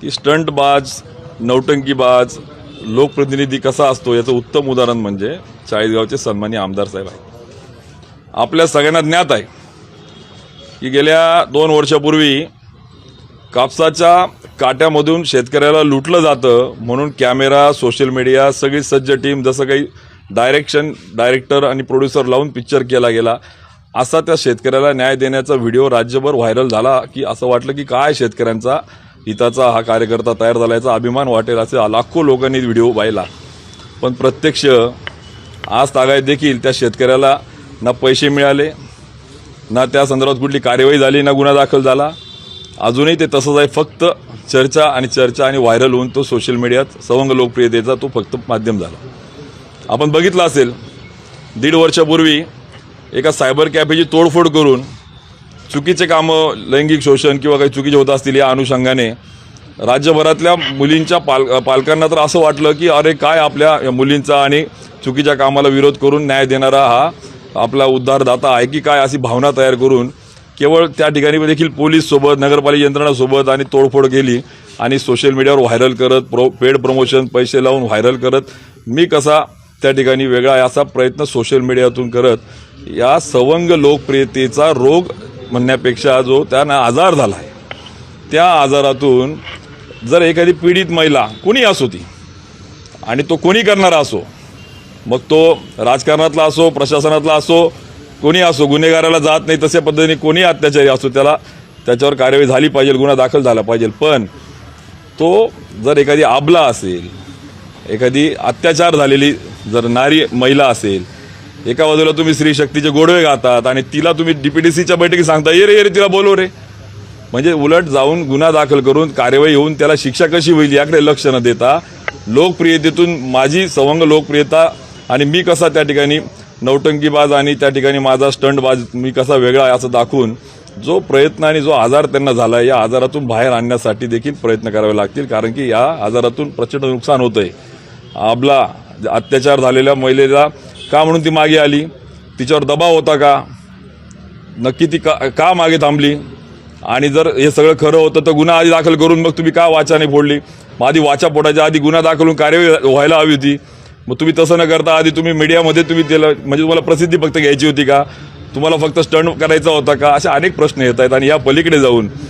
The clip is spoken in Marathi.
की स्टंटबाज नौटंकीबाज लोकप्रतिनिधी कसा असतो याचं उत्तम उदाहरण म्हणजे चाळीसगावचे सन्मान्य आमदार साहेब आहे आपल्या सगळ्यांना ज्ञात आहे की गेल्या दोन वर्षापूर्वी कापसाच्या काट्यामधून शेतकऱ्याला लुटलं जातं म्हणून कॅमेरा सोशल मीडिया सगळी सज्ज टीम जसं काही डायरेक्शन डायरेक्टर आणि प्रोड्युसर लावून पिक्चर केला गेला असा त्या शेतकऱ्याला न्याय देण्याचा व्हिडिओ राज्यभर व्हायरल झाला की असं वाटलं की काय शेतकऱ्यांचा हिताचा हा कार्यकर्ता तयार झाल्याचा अभिमान वाटेल असे लाखो लोकांनी व्हिडिओ पाहिला. पण प्रत्यक्ष आज तागायत देखील त्या शेतकऱ्याला ना पैसे मिळाले ना त्या संदर्भात कुठली कार्यवाही झाली ना गुन्हा दाखल झाला. अजूनही ते तसंच आहे. फक्त चर्चा आणि चर्चा आणि व्हायरल होऊन तो सोशल मीडियात सवंग लोकप्रियतेचा तो फक्त माध्यम झाला. आपण बघितलं असेल दीड वर्षापूर्वी एका सायबर कॅफेची तोडफोड करून चुकीचे कामं लैंगिक शोषण किंवा काही चुकीचे होत असतील या अनुषंगाने राज्यभरातल्या मुलींच्या पाल पालकांना तर असं वाटलं की अरे काय आपल्या मुलींचा आणि चुकीच्या कामाला विरोध करून न्याय देणारा हा आपला उद्धारदाता आहे की काय अशी भावना तयार करून केवळ त्या ठिकाणी देखील पोलीससोबत नगरपालिका यंत्रणासोबत आणि तोडफोड केली आणि सोशल मीडियावर व्हायरल करत प्रो पेड प्रमोशन पैसे लावून व्हायरल करत मी कसा त्या ठिकाणी वेगळा आहे असा प्रयत्न सोशल मीडियातून करत या सवंग लोकप्रियतेचा रोग म्हणण्यापेक्षा जो त्यांना आजार झाला आहे त्या आजारातून जर एखादी पीडित महिला कुणी असो ती आणि तो कोणी करणारा असो मग तो राजकारणातला असो प्रशासनातला असो कोणी असो गुन्हेगाराला जात नाही तशा पद्धतीने कोणी अत्याचारी असो त्याला त्याच्यावर कार्यवाही झाली पाहिजे गुन्हा दाखल झाला पाहिजे. पण तो जर एखादी आबला असेल एखादी अत्याचार झालेली जर नारी महिला असेल एका बाजूला तुम्ही स्त्री शक्तीचे गोडवे गातात आणि तिला तुम्ही डीपीडीसीच्या बैठकीत सांगता ये रे ये रे तिला बोलव रे. म्हणजे उलट जाऊन गुन्हा दाखल करून कार्यवाही होऊन त्याला शिक्षा कशी होईल याकडे लक्ष न देता लोकप्रियतेतून माझी सवंग लोकप्रियता आणि मी कसा त्या ठिकाणी नौटंकीबाज आणि त्या ठिकाणी माझा स्टंटबाज मी कसा वेगळा आहे असं दाखवून जो प्रयत्न आणि जो आजार त्यांना झाला आहे या आजारातून बाहेर आणण्यासाठी देखील प्रयत्न करावे लागतील. कारण की या आजारातून प्रचंड नुकसान होतं आहे आपला अत्याचार झालेल्या महिलेला का म्हणून ती मागे आली? तिच्यावर दबाव होता का? नक्की ती का का मागे थांबली? आणि जर हे सगळं खरं होतं तर गुन्हा आधी दाखल करून मग तुम्ही का वाचाने फोडली? मग आधी वाचा फोडायच्या आधी गुन्हा दाखल होऊन कार्यवाही व्हायला हवी होती. मग तुम्ही तसं न करता आधी तुम्ही मीडियामध्ये तुम्ही दिलं म्हणजे तुम्हाला प्रसिद्धी फक्त घ्यायची होती का? तुम्हाला फक्त स्टंट करायचा होता का? असे अनेक प्रश्न येत आहेत आणि या पलीकडे जाऊन